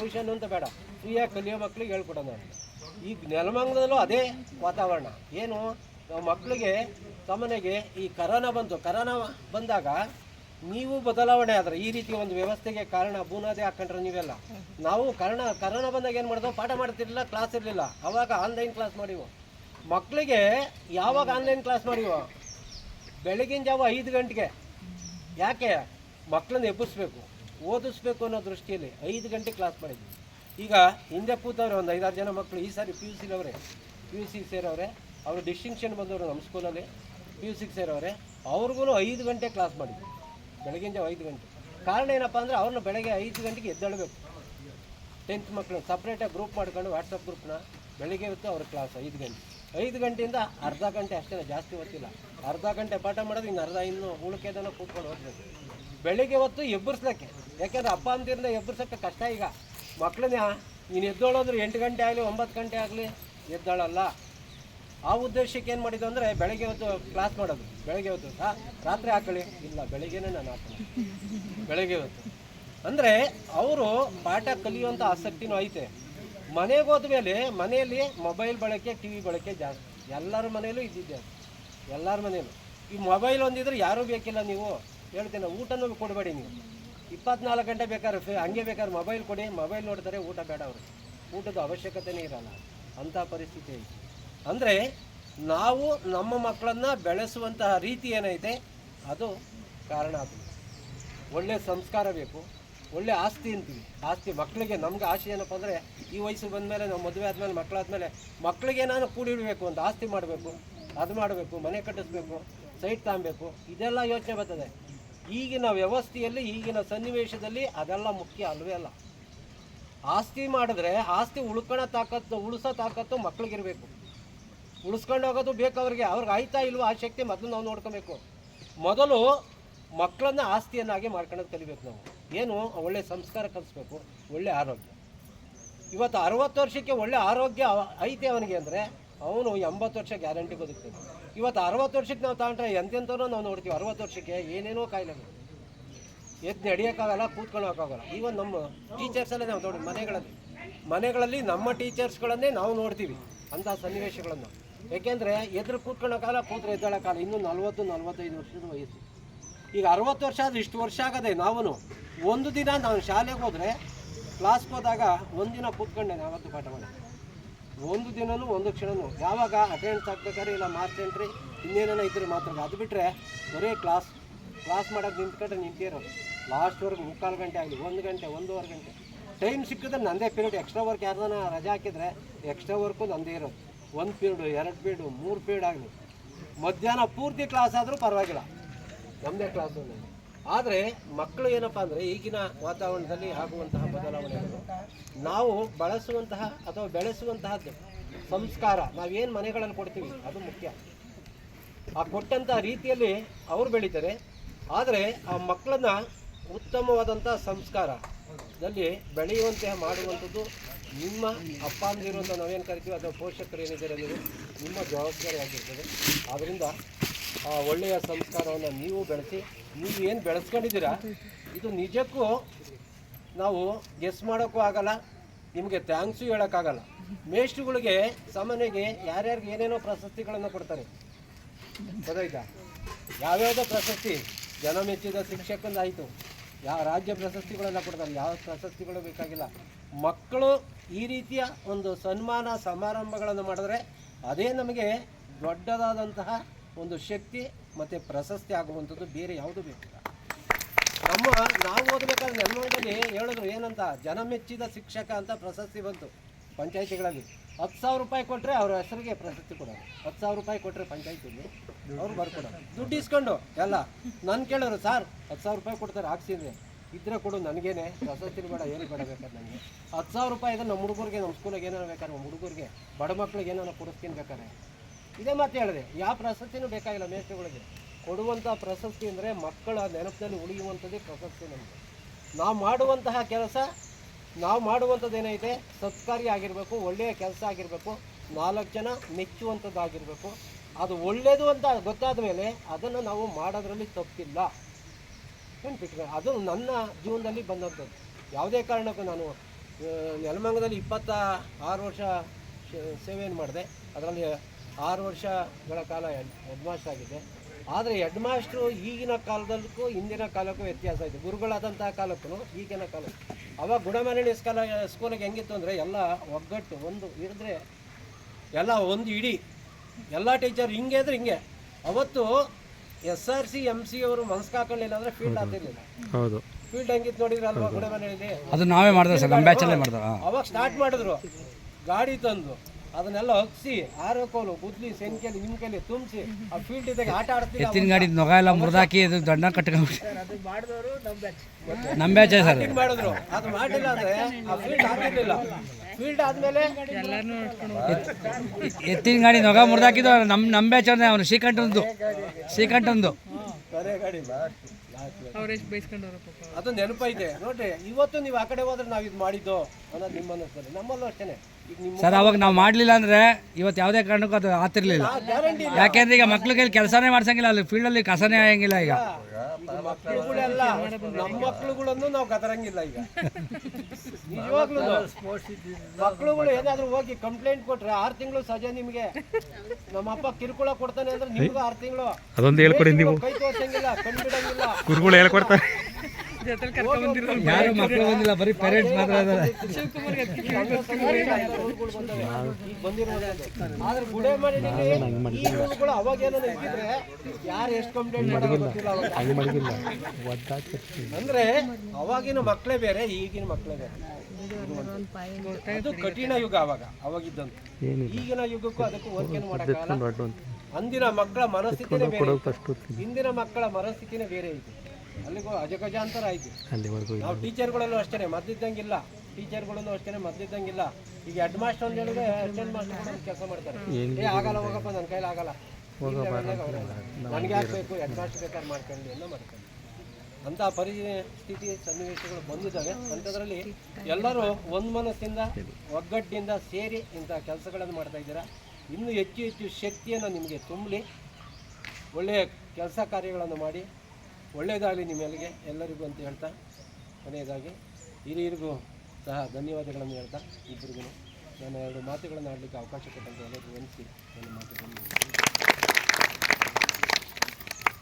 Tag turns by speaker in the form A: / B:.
A: Tuition ಅಂತ ಬೇಡ. ಫ್ರೀಯಾಗಿ ಕಲಿಯೋ ಮಕ್ಳಿಗೆ ಹೇಳ್ಕೊಡೋಣ ಈಗ ನೆಲಮಂಗಲದಲ್ಲೂ ಅದೇ ವಾತಾವರಣ. ಏನು? ಮಕ್ಕಳಿಗೆ ಸಾಮಾನ್ಯಗೆ ಈ ಕರೋನಾ ಬಂತು. ಕರೋನಾ ಬಂದಾಗ ನೀವು ಬದಲಾವಣೆ ಆದರೆ ಈ ರೀತಿ ಒಂದು ವ್ಯವಸ್ಥೆಗೆ ಕಾರಣ ಬೂನಾದೇ ಹಾಕೊಂಡ್ರೆ ನೀವೆಲ್ಲ. ನಾವು ಕರೋನಾ ಕರೋನಾ ಬಂದಾಗ ಏನು ಮಾಡಿದ್ವು? ಪಾಠ ಮಾಡ್ತಿರ್ಲಿಲ್ಲ ಕ್ಲಾಸ್ ಇರಲಿಲ್ಲ. ಅವಾಗ ಆನ್ಲೈನ್ ಕ್ಲಾಸ್ ಮಾಡಿವು. ಮಕ್ಕಳಿಗೆ ಯಾವಾಗ ಆನ್ಲೈನ್ ಕ್ಲಾಸ್ ಮಾಡಿವು? ಬೆಳಗಿನ ಜಾವ ಐದು ಗಂಟೆಗೆ. ಯಾಕೆ? ಮಕ್ಕಳನ್ನ ಎಬ್ಬಿಸ್ಬೇಕು. ಓದಿಸ್ಬೇಕು ಅನ್ನೋ ದೃಷ್ಟಿಯಲ್ಲಿ ಐದು ಗಂಟೆ ಕ್ಲಾಸ್ ಮಾಡಿದ್ವಿ ಈಗ ಹಿಂದೆ ಕೂತವ್ರೆ ಒಂದು ಐದಾರು ಜನ ಮಕ್ಕಳು ಈ ಸಾರಿ ಪಿ ಯು ಸಿಲವರೇ ಪಿ ಯು ಸಿ ಸೇರವ್ರೆ. ಅವರು ಡಿಸ್ಟಿಂಕ್ಷನ್ ಬಂದವರು ನಮ್ಮ ಸ್ಕೂಲಲ್ಲಿ ಪಿ ಯು ಸಿಗೆ ಸೇರವ್ರೆ. ಅವ್ರಿಗೂ ಐದು ಗಂಟೆ ಕ್ಲಾಸ್ ಮಾಡಿದ್ವಿ ಬೆಳಗಿನ ಜಾವ ಐದು ಗಂಟೆ. ಕಾರಣ ಏನಪ್ಪ ಅಂದರೆ ಅವ್ರನ್ನ ಬೆಳಗ್ಗೆ ಐದು ಗಂಟೆಗೆ ಎದ್ದೇಳಬೇಕು. ಟೆಂತ್ ಮಕ್ಕಳನ್ನ ಸಪ್ರೇಟಾಗಿ ಗ್ರೂಪ್ ಮಾಡ್ಕೊಂಡು ವಾಟ್ಸಪ್ ಗ್ರೂಪ್ನ ಬೆಳಗ್ಗೆ ಹೊತ್ತು ಅವ್ರ ಕ್ಲಾಸ್ ಐದು ಗಂಟೆ. ಐದು ಗಂಟೆಯಿಂದ ಅರ್ಧ ಗಂಟೆ ಅಷ್ಟೇ ಜಾಸ್ತಿ ಹೊತ್ತಿಲ್ಲ ಅರ್ಧ ಗಂಟೆ ಪಾಠ ಮಾಡೋದು ಇನ್ನು ಅರ್ಧ ಇನ್ನು ಉಳಿಕೆದನ್ನು ಕೂತ್ಕೊಂಡು ಹೋಗ್ಬೇಕು ಬೆಳಿಗ್ಗೆ ಹೊತ್ತು ಎಬ್ಬರಿಸ್ಲಿಕ್ಕೆ. ಯಾಕೆಂದ್ರೆ ಅಪ್ಪ ಅಂತಿರನ್ನ ಎಬ್ಬರ್ಸೋಕ್ಕೆ ಕಷ್ಟ ಈಗ. ಮಕ್ಕಳನ್ನ ನೀನು ಎದ್ದೋಳೋದ್ರೆ ಎಂಟು ಗಂಟೆ ಆಗಲಿ, ಒಂಬತ್ತು ಗಂಟೆ ಆಗಲಿ ಎದ್ದೋಳಲ್ಲ. ಆ ಉದ್ದೇಶಕ್ಕೆ ಏನು ಮಾಡಿದ್ದು ಅಂದರೆ ಬೆಳಗ್ಗೆ ಹೊತ್ತು ಕ್ಲಾಸ್ ಮಾಡೋದು. ಬೆಳಗ್ಗೆ ಹೊತ್ತು ರಾತ್ರಿ ಹಾಕೊಳ್ಳಿ. ಇಲ್ಲ, ಬೆಳಿಗ್ಗೆನೇ ನಾನು ಹಾಕೊಳ್ಳಿ ಬೆಳಗ್ಗೆ ಹೊತ್ತು. ಅಂದರೆ ಅವರು ಪಾಠ ಕಲಿಯುವಂಥ ಆಸಕ್ತಿನೂ ಐತೆ. ಮನೆಗೆ ಹೋದ್ಮೇಲೆ ಮನೆಯಲ್ಲಿ ಮೊಬೈಲ್ ಬಳಕೆ ಟಿ ವಿ ಬಳಕೆ ಜಾಸ್ತಿ. ಎಲ್ಲರ ಮನೆಯಲ್ಲೂ ಇದ್ದಿದ್ದೆ. ಎಲ್ಲರ ಮನೆಯಲ್ಲೂ. ಈ ಮೊಬೈಲ್ ಒಂದಿದ್ರೆ ಯಾರೂ ಬೇಕಿಲ್ಲ ನೀವು. ಹೇಳ್ತೀನಿ, ಊಟನೂ ಕೊಡಬೇಡಿ ನೀವು. ಇಪ್ಪತ್ನಾಲ್ಕು ಗಂಟೆ ಬೇಕಾದ್ರೆ ಫೇ ಹಂಗೆ ಬೇಕಾದ್ರೆ ಮೊಬೈಲ್ ಕೊಡಿ. ಮೊಬೈಲ್ ನೋಡ್ತಾರೆ, ಊಟ ಬೇಡ ಅವರು. ಊಟದ ಅವಶ್ಯಕತೆನೇ ಇರಲ್ಲ. ಅಂಥ ಪರಿಸ್ಥಿತಿ ಐತೆ. ಅಂದರೆ ನಾವು ನಮ್ಮ ಮಕ್ಕಳನ್ನು ಬೆಳೆಸುವಂತಹ ರೀತಿ ಏನೈತೆ? ಅದು ಕಾರಣ ಅದು. ಒಳ್ಳೆ ಸಂಸ್ಕಾರ ಬೇಕು. ಒಳ್ಳೆ ಆಸ್ತಿ ಅಂತೀವಿ. ಆಸ್ತಿ ಮಕ್ಕಳಿಗೆ ನಮ್ಗೆ ಆಸೆ ಏನಪ್ಪ ಅಂದರೆ, ಈ ವಯಸ್ಸು ಬಂದಮೇಲೆ ನಾವು ಮದುವೆ ಆದಮೇಲೆ, ಮಕ್ಕಳಾದ್ಮೇಲೆ ಮಕ್ಕಳಿಗೆ ನಾನು ಕೂಡಿಡಬೇಕು ಒಂದು ಆಸ್ತಿ ಮಾಡಬೇಕು, ಅದು ಮಾಡಬೇಕು, ಮನೆ ಕಟ್ಟಿಸ್ಬೇಕು, ಸೈಟ್ ತಗೊಬೇಕು, ಇದೆಲ್ಲ ಯೋಚನೆ ಬರ್ತದೆ. ಈಗಿನ ವ್ಯವಸ್ಥೆಯಲ್ಲಿ, ಈಗಿನ ಸನ್ನಿವೇಶದಲ್ಲಿ ಅದೆಲ್ಲ ಮುಖ್ಯ ಅಲ್ವೇ ಅಲ್ಲ. ಆಸ್ತಿ ಮಾಡಿದ್ರೆ ಆಸ್ತಿ ಉಳ್ಕೊಳ್ಳೋ ತಾಕತ್ತು, ಉಳಿಸೋ ತಾಕತ್ತು ಮಕ್ಳಿಗಿರಬೇಕು. ಉಳಿಸ್ಕೊಂಡು ಹೋಗೋದು ಬೇಕು ಅವ್ರಿಗೆ ಅವ್ರಿಗೆ ಆಯ್ತಾ ಇಲ್ವೋ ಆ ಶಕ್ತಿ ಮೊದಲು ನಾವು ನೋಡ್ಕೋಬೇಕು. ಮೊದಲು ಮಕ್ಕಳನ್ನ ಆಸ್ತಿಯನ್ನಾಗಿ ಮಾಡ್ಕೊಳ್ಳೋದು ಕಲಿಬೇಕು ನಾವು. ಏನು? ಒಳ್ಳೆ ಸಂಸ್ಕಾರ ಕಲಿಸ್ಬೇಕು, ಒಳ್ಳೆ ಆರೋಗ್ಯ. ಇವತ್ತು ಅರವತ್ತು ವರ್ಷಕ್ಕೆ ಒಳ್ಳೆ ಆರೋಗ್ಯ ಐತೆ ಅವನಿಗೆ ಅಂದರೆ, ಅವನು ಎಂಬತ್ತು ವರ್ಷ ಗ್ಯಾರಂಟಿ ಬದುಕ್ತಾನೆ ಇವತ್ತು ಅರವತ್ತು ವರ್ಷಕ್ಕೆ ನಾವು ತಗೊಂಡ್ರೆ ಎಂತೆಂಥವ್ರು ನಾವು ನೋಡ್ತೀವಿ. ಅರವತ್ತು ವರ್ಷಕ್ಕೆ ಏನೇನೋ ಕಾಯಿಲೆಗಳು. ಎದ್ದು ನಡೆಯೋಕ್ಕಾಗಲ್ಲ ಕೂತ್ಕೊಳ್ಳೋಕ್ಕಾಗಲ್ಲ ಈವನ್ ನಮ್ಮ ಟೀಚರ್ಸಲ್ಲೇ ನಾವು ನೋಡಿ ಮನೆಗಳಲ್ಲಿ. ಮನೆಗಳಲ್ಲಿ ನಮ್ಮ ಟೀಚರ್ಸ್ಗಳನ್ನೇ ನಾವು ನೋಡ್ತೀವಿ, ಅಂಥ ಸನ್ನಿವೇಶಗಳನ್ನು. ಏಕೆಂದರೆ ಎದುರು ಕೂತ್ಕೊಳ್ಳೋಕ್ಕಾಗಲ್ಲ ಕೂತ್ರೆ ಎದ್ದೇಳಕ್ಕಾಗಲ್ಲ ಇನ್ನೂ ನಲ್ವತ್ತು, ನಲ್ವತ್ತೈದು ವರ್ಷದ ವಯಸ್ಸು. ಈಗ ಅರವತ್ತು ವರ್ಷ ಆದ್ರೆ ಇಷ್ಟು ವರ್ಷ ಆಗದೆ ನಾವು ಒಂದು ದಿನ ನಾವು ಶಾಲೆಗೆ ಹೋದರೆ ಕ್ಲಾಸ್ಗೆ ಹೋದಾಗ ಒಂದಿನ ಕೂತ್ಕೊಂಡೆ ನಾವತ್ತು ಪಾಠ ಮಾಡಿ ಒಂದು ದಿನನೂ ಒಂದು ಕ್ಷಣನೂ ಯಾವಾಗ ಅಟೆಂಡ್ಸ್ ಆಗ್ಬೇಕಾದ್ರೆ ಇಲ್ಲ ಮಾರ್ಕ್ಸ್ ಎಂಟ್ರಿ ಇನ್ನೇನೋ ಇದ್ರೆ ಮಾತ್ರ ಅದು ಬಿಟ್ಟರೆ ಬರೀ ಕ್ಲಾಸ್ ಕ್ಲಾಸ್ ಮಾಡೋದು ನಿಂತ್ಕೊಂಡ್ರೆ ನಿಂತಿರೋದು ಲಾಸ್ಟ್ವರೆಗೂ ಮುಕ್ಕಾಲು ಗಂಟೆ ಆಗಲಿ, ಒಂದು ಗಂಟೆ, ಒಂದೂವರೆ ಗಂಟೆ. ಟೈಮ್ ಸಿಕ್ಕಿದ್ರೆ ನಂದೇ ಪೀರಿಯಡ್ ಎಕ್ಸ್ಟ್ರಾ ವರ್ಕ್ ಯಾರ್ದಾನ ರಜಾ ಹಾಕಿದರೆ ಎಕ್ಸ್ಟ್ರಾ ವರ್ಕು ನಂದೇ ಇರೋದು. ಒಂದು ಪೀರಿಯಡು ಎರಡು ಪೀರಿಯಡು ಮೂರು ಪೀರಿಯಡ್ ಆಗಲಿ. ಮಧ್ಯಾಹ್ನ ಪೂರ್ತಿ ಕ್ಲಾಸ್ ಆದರೂ ಪರವಾಗಿಲ್ಲ. ನಮ್ಮದೇ ಕ್ಲಾಸು ಆದರೆ ಮಕ್ಕಳು ಏನಪ್ಪ ಅಂದರೆ ಈಗಿನ ವಾತಾವರಣದಲ್ಲಿ ಆಗುವಂತಹ ಬದಲಾವಣೆಗಳು. ನಾವು ಬಳಸುವಂತಹ ಅಥವಾ ಬೆಳೆಸುವಂತಹದ್ದು ಸಂಸ್ಕಾರ. ನಾವೇನು ಮನೆಗಳನ್ನು ಕೊಡ್ತೀವಿ, ಅದು ಮುಖ್ಯ. ಆ ಕೊಟ್ಟಂತಹ ರೀತಿಯಲ್ಲಿ ಅವರು ಬೆಳೀತಾರೆ. ಆದರೆ ಆ ಮಕ್ಕಳನ್ನ ಉತ್ತಮವಾದಂಥ ಸಂಸ್ಕಾರದಲ್ಲಿ ಬೆಳೆಯುವಂತೆ ಮಾಡುವಂಥದ್ದು ನಿಮ್ಮ ಅಪ್ಪ ಅಂದಿರುವಂಥ ನಾವೇನು ಕರಿತೀವಿ, ಅಥವಾ ಪೋಷಕರು ಏನಿದ್ದೀರ ನೀವು ನಿಮ್ಮ ಜವಾಬ್ದಾರಿ ಆಗಿರ್ತದೆ ಆದ್ದರಿಂದ ಒಳ್ಳೆಯ ಸಂಸ್ಕಾರವನ್ನು ನೀವು ಬೆಳೆಸಿ, ನೀವು ಏನು ಬೆಳೆಸ್ಕೊಂಡಿದ್ದೀರಾ, ಇದು ನಿಜಕ್ಕೂ ನಾವು ಗೆಸ್ ಮಾಡೋಕ್ಕೂ ಆಗಲ್ಲ, ನಿಮಗೆ ಥ್ಯಾಂಕ್ಸು ಹೇಳೋಕ್ಕಾಗಲ್ಲ. ಮೇಷ್ಟ್ರುಗಳಿಗೆ ಸಾಮಾನ್ಯಗೆ ಯಾರ್ಯಾರಿಗೆ ಏನೇನೋ ಪ್ರಶಸ್ತಿಗಳನ್ನು ಕೊಡ್ತಾರೆ. ಗೊತ್ತಾಯ್ತಾ? ಯಾವ್ಯಾವುದೋ ಪ್ರಶಸ್ತಿ, ಜನ ಮೆಚ್ಚಿದ ಶಿಕ್ಷಕಂದಾಯಿತು ಯಾವ ರಾಜ್ಯ ಪ್ರಶಸ್ತಿಗಳೆಲ್ಲ ಕೊಡ್ತಾರೆ, ಯಾವ ಪ್ರಶಸ್ತಿಗಳು ಬೇಕಾಗಿಲ್ಲ. ಮಕ್ಕಳು ಈ ರೀತಿಯ ಒಂದು ಸನ್ಮಾನ ಸಮಾರಂಭಗಳನ್ನು ಮಾಡಿದ್ರೆ, ಅದೇ ನಮಗೆ ದೊಡ್ಡದಾದಂತಹ ಒಂದು ಶಕ್ತಿ ಮತ್ತು ಪ್ರಶಸ್ತಿ ಆಗುವಂಥದ್ದು ಬೇರೆ ಯಾವುದು ಬೇಕಿಲ್ಲ. ನಮ್ಮ ನಾವು ಓದಬೇಕಾದ್ರೆ ನೆಲಮಂಗಲದಲ್ಲಿ ಹೇಳಿದ್ರು ಏನಂತ, ಜನ ಮೆಚ್ಚಿದ ಶಿಕ್ಷಕ ಅಂತ ಪ್ರಶಸ್ತಿ ಬಂತು ಪಂಚಾಯಿತಿಗಳಲ್ಲಿ. ಹತ್ತು ಸಾವಿರ ರೂಪಾಯಿ ಕೊಟ್ಟರೆ ಅವ್ರ ಹೆಸರಿಗೆ ಪ್ರಶಸ್ತಿ ಕೊಡೋರು ಹತ್ತು ಸಾವಿರ ರೂಪಾಯಿ ಕೊಟ್ಟರೆ ಪಂಚಾಯತಿಲಿ ಅವ್ರು ಬರ್ಕೊಡೋರು ದುಡ್ಡು ಇಸ್ಕೊಂಡು ಎಲ್ಲ. ನಾನು ಕೇಳೋರು ಸರ್, ಹತ್ತು ಸಾವಿರ ರೂಪಾಯಿ ಕೊಡ್ತಾರೆ ಹಾಕ್ಸಿದ್ರೆ ಇದ್ರೆ ಕೊಡು, ನನಗೇನೆ. ಪ್ರಶಸ್ತಿ ಬೇಡ, ಏನು ಬೇಡ ಬೇಕಾದ್ರೆ ನನಗೆ. ಹತ್ತು ಸಾವಿರ ರೂಪಾಯಿ ಇದ್ರೆ ನಮ್ಮ ಹುಡುಗರಿಗೆ, ನಮ್ಮ ಸ್ಕೂಲಿಗೆ ಏನಾರು ಬೇಕಾದ್ರೆ, ನಮ್ಮ ಹುಡುಗರಿಗೆ, ಬಡ ಮಕ್ಳಿಗೆ ಏನಾರು ಕೊಡಿಸ್ತೀನಿ ಬೇಕಾದ್ರೆ. ಇದೇ ಮಾತು ಹೇಳಿದೆ, ಯಾವ ಪ್ರಶಸ್ತಿನೂ ಬೇಕಾಗಿಲ್ಲ ಮೇಷ್ಟ್ರುಗಳಿಗೆ. ಕೊಡುವಂಥ ಪ್ರಶಸ್ತಿ ಅಂದರೆ ಮಕ್ಕಳ ನೆನಪಿನಲ್ಲಿ ಉಳಿಯುವಂಥದ್ದೇ ಪ್ರಶಸ್ತಿ ನಮಗೆ ನಾವು ಮಾಡುವಂತಹ ಕೆಲಸ, ನಾವು ಮಾಡುವಂಥದ್ದು ಏನೈತೆ? ಸತ್ಕಾರ್ಯ ಆಗಿರಬೇಕು, ಒಳ್ಳೆಯ ಕೆಲಸ ಆಗಿರಬೇಕು, ನಾಲ್ಕು ಜನ ಮೆಚ್ಚುವಂಥದ್ದಾಗಿರಬೇಕು. ಅದು ಒಳ್ಳೆಯದು ಅಂತ ಗೊತ್ತಾದ ಮೇಲೆ ಅದನ್ನು ನಾವು ಮಾಡೋದ್ರಲ್ಲಿ ತಪ್ಪಿಲ್ಲ. ಏನು ಅದು ನನ್ನ ಜೀವನದಲ್ಲಿ ಬಂದಂಥದ್ದು. ಯಾವುದೇ ಕಾರಣಕ್ಕೂ ನಾನು ನೆಲಮಂಗದಲ್ಲಿ ಇಪ್ಪತ್ತ ಆರು ವರ್ಷ ಸೇವೆಯನ್ನು ಮಾಡಿದೆ. ಅದರಲ್ಲಿ ಆರು ವರ್ಷಗಳ ಕಾಲ ಹೆಡ್ ಮಾಸ್ಟರ್ ಆಗಿದೆ. ಆದರೆ ಹೆಡ್ ಮಾಸ್ಟ್ರು ಈಗಿನ ಕಾಲದಕ್ಕೂ ಹಿಂದಿನ ಕಾಲಕ್ಕೂ ವ್ಯತ್ಯಾಸ ಇದೆ. ಗುರುಗಳಾದಂಥ ಕಾಲಕ್ಕೂ ಈಗಿನ ಕಾಲ ಅವಾಗ ಗುಣಮರಣಿ ಸ್ಕಾಲ ಸ್ಕೂಲಿಗೆ ಹೆಂಗಿತ್ತು ಅಂದರೆ ಎಲ್ಲ ಒಗ್ಗಟ್ಟು ಒಂದು ಹಿಡಿದ್ರೆ ಎಲ್ಲ ಒಂದು ಇಡೀ ಎಲ್ಲ ಟೀಚರ್ ಹಿಂಗೆ ಆದರೆ ಹಿಂಗೆ. ಅವತ್ತು S R C M C ಅವರು ಮನ್ಸ್ಗೆ ಹಾಕೊಳ್ಳಿಲ್ಲ ಅಂದರೆ ಫೀಲ್ಡ್ ಆಗ್ತಿರ್ಲಿಲ್ಲ.
B: ಹೌದು.
A: ಫೀಲ್ಡ್ ಹೆಂಗಿತ್ತು ನೋಡಿದ್ರೆ ಅಲ್ವಾ ಗುಣಮನೆಯಲ್ಲಿ
C: ಅದು ನಾವೇ ಮಾಡಿದ್ರೆ ಸರ್ ನಮ್ಮ ಬ್ಯಾಚಲ್ಲೇ ಮಾಡಿದ್ರು
A: ಅವಾಗ ಸ್ಟಾರ್ಟ್ ಮಾಡಿದ್ರು. ಗಾಡಿ ತಂದು. ಅದನ್ನೆಲ್ಲ ಹಗ್ಸಿ ಆರೋಕೋಲು ಗುದ್ಲಿ ಸೆಂಕೆಲಿ ನಿಮ್ಮ ಕೈಲಿ ತುಂಬಿಸಿ ಆ ಫೀಲ್ಡ್ ಇದ್ದಾಗ ಆಟ ಆಡ್ತೀವಿ
C: ಎತ್ತಿನ ಗಾಡಿ ನೊಗ ಎಲ್ಲ ಮುರಿದಾಕಿ ಅದು ದೊಡ್ಡ ಕಟ್ಕೊಂಡ್ಬಿಟ್ಟು. ನಮ್ಮ ಬ್ಯಾಚ್ ಸರ್
A: ಮಾಡಿದ್ರು? ಅದು ಮಾಡಿಲ್ಲ ಅಂದ್ರೆ ಆ ಫೀಲ್ಡ್ ಆಗ್ತಿರ್ಲಿಲ್ಲ. ಫೀಲ್ಡ್ ಆದ್ಮೇಲೆ
C: ಎತ್ತಿನ ಗಾಡಿ ನೊಗ ಮುರಿದಾಕಿದ್ದು ನಮ್ಮ ನಮ್ಮ ಬ್ಯಾಚ್ ಅಂದ್ರೆ ಅವನು ಶ್ರೀಕಂಠಂದು. ಶ್ರೀಕಂಠಂದು.
A: ಕರೆ ಗಾಡಿ ಅದು ನೆನಪೈತೆ. ನೋಡ್ರಿ ಇವತ್ತು ನೀವು ಆ ಕಡೆ ಹೋದ್ರೆ ನಾವು ಇದು ಮಾಡಿದ್ದು ಅನ್ನೋದು ನಿಮ್ಮ ಅನ್ನಿಸ್ತದೆ ನಮ್ಮಲ್ಲೂ ಅಷ್ಟೇನೆ.
C: ಸರ್ ಅವಾಗ ನಾವು ಮಾಡಲಿಲ್ಲ ಅಂದರೆ ಇವತ್ತು ಯಾವುದೇ ಕಾರಣಕ್ಕೂ ಅದು
A: ಆತಿರ್ಲಿಲ್ಲ.
C: ಯಾಕೆಂದ್ರೆ ಈಗ ಮಕ್ಳು ಕೈಲಿ ಕೆಲಸನೇ ಮಾಡ್ಸಂಗಿಲ್ಲ ಅಲ್ಲಿ ಫೀಲ್ಡಲ್ಲಿ ಕಸನೇ ಆಗಂಗಿಲ್ಲ ಈಗ.
A: ಮಕ್ಕಳುಗಳೆಲ್ಲ ನಮ್ಮ ಮಕ್ಕಳುಗಳನ್ನು ನಾವು ಕದರಂಗಿಲ್ಲ ಈಗ. ನಿಜವಾಗ್ಲೂ ಮಕ್ಕಳುಗಳು ಏನಾದರೂ ಹೋಗಿ ಕಂಪ್ಲೇಂಟ್ ಕೊಟ್ರೆ ಆರು ತಿಂಗಳು ಸಜೆ ನಿಮಗೆ. ನಮ್ಮ ಅಪ್ಪ ಕಿರುಕುಳ ಕೊಡ್ತಾನೆ ಅಂದ್ರೆ ನಿಮ್ಗೂ ಆರು ತಿಂಗಳು.
B: ಅದೊಂದು ಹೇಳ್ಕೊಡಿ ನೀವು.
A: ಕೈ ತೋರ್ಸಂಗಿಲ್ಲ ಕಣ್ ಬಿಡಂಗಿಲ್ಲ.
B: ಗುರುಗಳು ಹೇಳ್ಕೊಡ್ತಾರೆ.
C: ಯಾರು ಮಕ್ಕಳು ಬಂದಿಲ್ಲ ಬರೀ ಪೇರೆಂಟ್ಸ್ ಮಾತ್ರ ಇದ್ದಾರೆ.
A: ಆದ್ರೆ ಗುಡೆ ಮಾಡಿ ಇದ್ದಿದ್ರೆ ಯಾರು ಎಷ್ಟು ಕಂಪ್ಲೇಂಟ್ ಮಾಡೋದು ಗೊತ್ತಿಲ್ಲ ಅವಾಗ. ಅಂದ್ರೆ ಅವಾಗಿನ ಮಕ್ಕಳೇ ಬೇರೆ ಈಗಿನ ಮಕ್ಕಳೇ ಬೇರೆ ಇದು ಕಠಿಣ ಯುಗ ಅವಾಗ ಅವಾಗಿದ್ದಂತ ಈಗಿನ ಯುಗಕ್ಕೂ ಅದಕ್ಕೂ ಹೋಲಿಕೆ ಮಾಡಕ್ಕಾಗಲ್ಲ ಅಂದಿನ ಮಕ್ಕಳ ಮನಸ್ಥಿತಿನೇ ಬೇರೆ. ಹಿಂದಿನ ಮಕ್ಕಳ ಮನಸ್ಥಿತಿನೇ ಬೇರೆ ಇತ್ತು ಅಲ್ಲಿಗೂ ಅಜಗಜಾಂತರ ಆಯ್ತು. ನಾವು ಟೀಚರ್ಗಳಲ್ಲೂ ಅಷ್ಟೇ ಮದ್ದಿದ್ದಂಗಿಲ್ಲ. ಟೀಚರ್ಗಳಲ್ಲೂ ಅಷ್ಟೇ ಮದ್ದಿದ್ದಂಗಿಲ್ಲ. ಈಗ ಹೆಡ್ ಮಾಸ್ಟರ್ ಅಂತ ಹೇಳಿದ್ರೆ ಅಸಿಸ್ಟೆಂಟ್ ಮಾಸ್ಟರ್ ಕೆಲಸ ಮಾಡ್ತಾರೆ. ಏ ಆಗಲ್ಲ ಹೋಗಪ್ಪ ನನ್ನ ಕೈಲಿ ಆಗಲ್ಲ. ನನಗೆ ಬೇಕು ಹೆಡ್ ಮಾಸ್ಟರ್ ಬೇಕಾದ್ರೆ ಮಾಡ್ಕೊಂಡು ಎಲ್ಲ ಮಾಡ್ಕೊಂಡು. ಅಂತ ಪರಿಸ್ಥಿತಿ ಸನ್ನಿವೇಶಗಳು ಬಂದಿದ್ದಾವೆ. ಅಂಥದ್ರಲ್ಲಿ ಎಲ್ಲರೂ ಒಂದು ಮನಸ್ಸಿಂದ ಒಗ್ಗಟ್ಟಿನಿಂದ ಸೇರಿ ಇಂಥ ಕೆಲಸಗಳನ್ನು ಮಾಡ್ತಾ ಇದ್ದೀರಾ? ಇನ್ನೂ ಹೆಚ್ಚು ಹೆಚ್ಚು ಶಕ್ತಿಯನ್ನು ನಿಮಗೆ ತುಂಬಲಿ. ಒಳ್ಳೆಯ ಕೆಲಸ ಕಾರ್ಯಗಳನ್ನು ಮಾಡಿ. ಒಳ್ಳೆಯದಾಗಲಿ ನಿಮ್ಮೆಲ್ಲಿಗೆ ಎಲ್ಲರಿಗೂ ಅಂತ ಹೇಳ್ತಾ ಕೊನೆಯದಾಗಿ ಹಿರಿಯರಿಗೂ ಸಹ ಧನ್ಯವಾದಗಳನ್ನು ಹೇಳ್ತಾ ಇಬ್ಬರಿಗೂ ನಾನು ಎರಡು ಮಾತುಗಳನ್ನು ಆಡಲಿಕ್ಕೆ ಅವಕಾಶ ಕೊಟ್ಟಂತೆ ಎಲ್ಲರಿಗೂ ವಂದಿಸಿ ನನ್ನ ಮಾತುಗಳನ್ನು